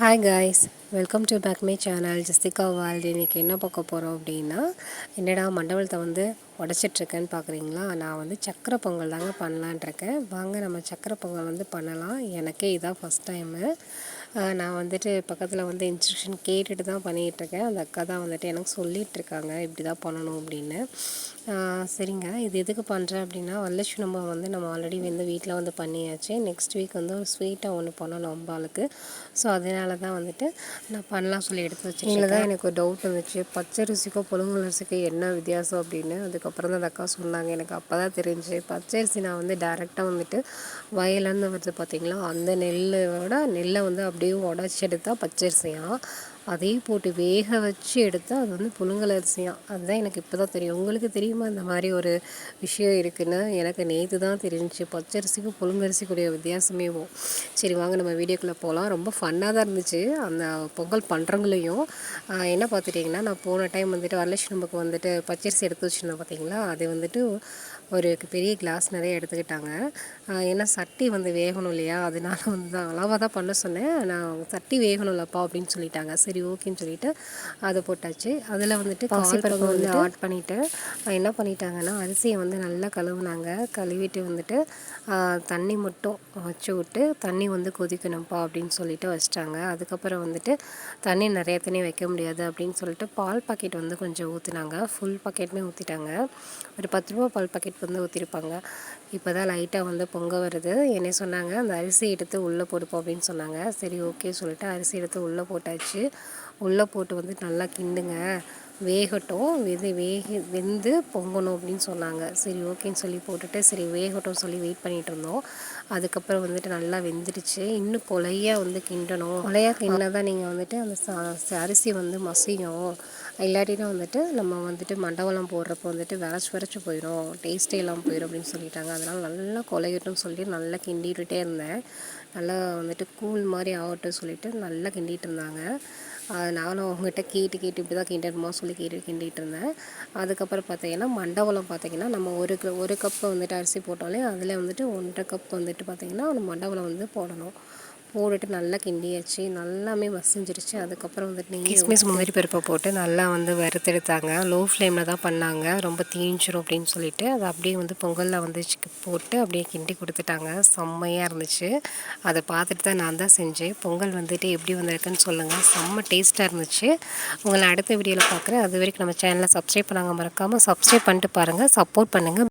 Hi guys welcome to back my channel ஜஸ்திகா world இன்றைக்கி என்ன பார்க்க போகிறோம் அப்படின்னா என்னடா மண்டபத்தை வந்து உடச்சிட்ருக்கேன்னு பார்க்குறீங்களா? நான் வந்து சக்கரை பொங்கல் தாங்க பண்ணலான்ட்ருக்கேன் வாங்க நம்ம சக்கரை பொங்கல் வந்து பண்ணலாம். எனக்கே இதான் ஃபஸ்ட் டைமு நான் வந்துட்டு பக்கத்தில் வந்து இன்ஸ்ட்ரக்ஷன் கேட்டுட்டு தான் பண்ணிகிட்ருக்கேன் அந்த அக்கா தான் வந்துட்டு எனக்கு சொல்லிகிட்ருக்காங்க இப்படி தான் பண்ணணும் அப்படின்னு. சரிங்க. இது எதுக்கு பண்ணுறேன் அப்படின்னா வரலட்சுமி வந்து நம்ம ஆல்ரெடி வந்து வீட்டில் வந்து பண்ணியாச்சு. நெக்ஸ்ட் வீக் வந்து ஒரு ஸ்வீட்டாக ஒன்று பண்ணணும் அம்பாளுக்கு ஸோ அதனால தான் வந்துட்டு நான் பண்ணலாம் சொல்லி எடுத்து வச்சு இதில் தான் எனக்கு ஒரு டவுட் இருந்துச்சு பச்சரிசிக்கோ புழுங்கலரிசிக்கோ என்ன வித்தியாசம் அப்படின்னு. அதுக்கப்புறம் தான் அக்கா சொன்னாங்க. எனக்கு அப்போ தான் தெரிஞ்சு பச்சை அரிசி நான் வந்து டேரெக்டாக வந்துட்டு வயலேருந்து வருது பார்த்திங்களா அந்த நெல்லோட நெல்லை வந்து அப்படியே உடச்சி எடுத்தால் பச்சரிசியாக அதையும் போட்டு வேக வச்சு எடுத்தால் அது வந்து புழுங்கல் அரிசியாக அதுதான் எனக்கு இப்போ தான் தெரியும். உங்களுக்கு தெரியுமா இந்த மாதிரி ஒரு விஷயம் இருக்குன்னு? எனக்கு நேற்று தான் தெரிஞ்சிச்சு. பச்சரிசிக்கும் புழுங்கரிசிக்குடைய வித்தியாசமே சரி வாங்க நம்ம வீடியோக்குள்ளே போகலாம் ரொம்ப ஃபன்னாக தான் இருந்துச்சு. அந்த பொங்கல் பண்ணுறவங்களையும் என்ன பார்த்துட்டிங்கன்னா நான் போன டைம் வந்துட்டு வரலட்சுமி நமக்கு வந்துட்டு பச்சரிசி எடுத்து வச்சுருந்தேன் பார்த்தீங்களா அது வந்துட்டு ஒரு பெரிய கிளாஸ் நிறைய எடுத்துக்கிட்டாங்க. ஏன்னா சட்டி வந்து வேகணும் இல்லையா? அதனால வந்து தான் அளவாக தான் பண்ண சொன்னேன். நான் சட்டி வேகணும்லப்பா அப்படின்னு சொல்லிட்டாங்க. சரி ஓகேன்னு சொல்லிட்டு அதை போட்டாச்சு. அதில் வந்துட்டு பாசிப்பருப்பு வந்து ஆட் பண்ணிவிட்டு என்ன பண்ணிட்டாங்கன்னா அரிசியை வந்து நல்லா கழுவுனாங்க. கழுவிட்டு வந்துட்டு தண்ணி மட்டும் வச்சு விட்டு தண்ணி வந்து கொதிக்கணும்ப்பா அப்படின்னு சொல்லிட்டு வச்சிட்டாங்க. அதுக்கப்புறம் வந்துட்டு தண்ணி நிறைய தண்ணி வைக்க முடியாது அப்படின்னு சொல்லிட்டு பால் பாக்கெட் வந்து கொஞ்சம் ஊற்றினாங்க ஃபுல் பாக்கெட்டுமே ஊற்றிட்டாங்க ஒரு பத்து ரூபா பால் பாக்கெட் வந்து ஊற்றிருப்பாங்க இப்போ தான் லைட்டாக வந்து பொங்க வருது. என்ன சொன்னாங்க அந்த அரிசி எடுத்து உள்ளே போடுப்போம் அப்படின்னு சொன்னாங்க. சரி ஓகே சொல்லிட்டு அரிசி எடுத்து உள்ளே போட்டாச்சு. உள்ளே போட்டு வந்து நல்லா கிண்டுங்க. வேகட்டும். வெது வேக வெந்து பொங்கணும் அப்படின்னு சொன்னாங்க. சரி ஓகேன்னு சொல்லி போட்டுட்டு சரி வேகட்டும் சொல்லி வெயிட் பண்ணிகிட்டு இருந்தோம். அதுக்கப்புறம் வந்துட்டு நல்லா வெந்துடுச்சு. இன்னும் கொலையாக வந்து கிண்டணும். கொலையாக கிண்டினா தான் நீங்கள் வந்துட்டு அந்த அரிசி வந்து மசியும். இல்லாட்டினா வந்துட்டு நம்ம வந்துட்டு மண்டபலம் போடுறப்போ வந்துட்டு விரச்சி விரைச்சி போயிடும் டேஸ்ட்டே எல்லாம் போயிடும் அப்படின்னு சொல்லிட்டாங்க. அதனால் நல்லா கொலையட்டும் சொல்லி நல்லா கிண்டிகிட்டே இருந்தேன். நல்லா வந்துட்டு கூழ் மாதிரி ஆகட்டும் சொல்லிட்டு நல்லா கிண்டிகிட்டு இருந்தாங்க. நானும் அவங்ககிட்ட கேட்டு கேட்டு இப்படி தான் கிண்டணுமா சொல்லி கேட்டு கிண்டிகிட்டு இருந்தேன். அதுக்கப்புறம் பார்த்தீங்கன்னா மண்டபலம் பார்த்தீங்கன்னா நம்ம ஒரு ஒரு கப்பு வந்துட்டு அரிசி போட்டாலே அதில் வந்துட்டு ஒன்றரை கப் வந்துட்டு பார்த்திங்கன்னா மண்டபலம் வந்து போடணும். போட்டுட்டு நல்லா கிண்டியாச்சு. நல்லாமே மசிஞ்சிருச்சு. அதுக்கப்புறம் வந்துட்டு நீங்கள் கிஸ்மிஸ் முந்திரி பருப்பை போட்டு நல்லா வந்து வறுத்தெடுத்தாங்க. லோ ஃப்ளேமில் தான் பண்ணாங்க. ரொம்ப தீஞ்சிரும் அப்படின்னு சொல்லிட்டு அதை அப்படியே வந்து பொங்கலில் வந்து போட்டு அப்படியே கிண்டி கொடுத்துட்டாங்க. செம்மையாக இருந்துச்சு. அதை பார்த்துட்டு தான் நான் தான் செஞ்சேன். பொங்கல் வந்துட்டு எப்படி வந்திருக்குன்னு சொல்லுங்கள் செம்ம டேஸ்ட்டாக இருந்துச்சு. உங்களை அடுத்த வீடியோவில் பார்க்குறேன். அது வரைக்கும் நம்ம சேனலை சப்ஸ்கிரைப் பண்ணாங்க மறக்காமல் சப்ஸ்கிரைப் பண்ணிட்டு பாருங்கள் சப்போர்ட் பண்ணுங்கள்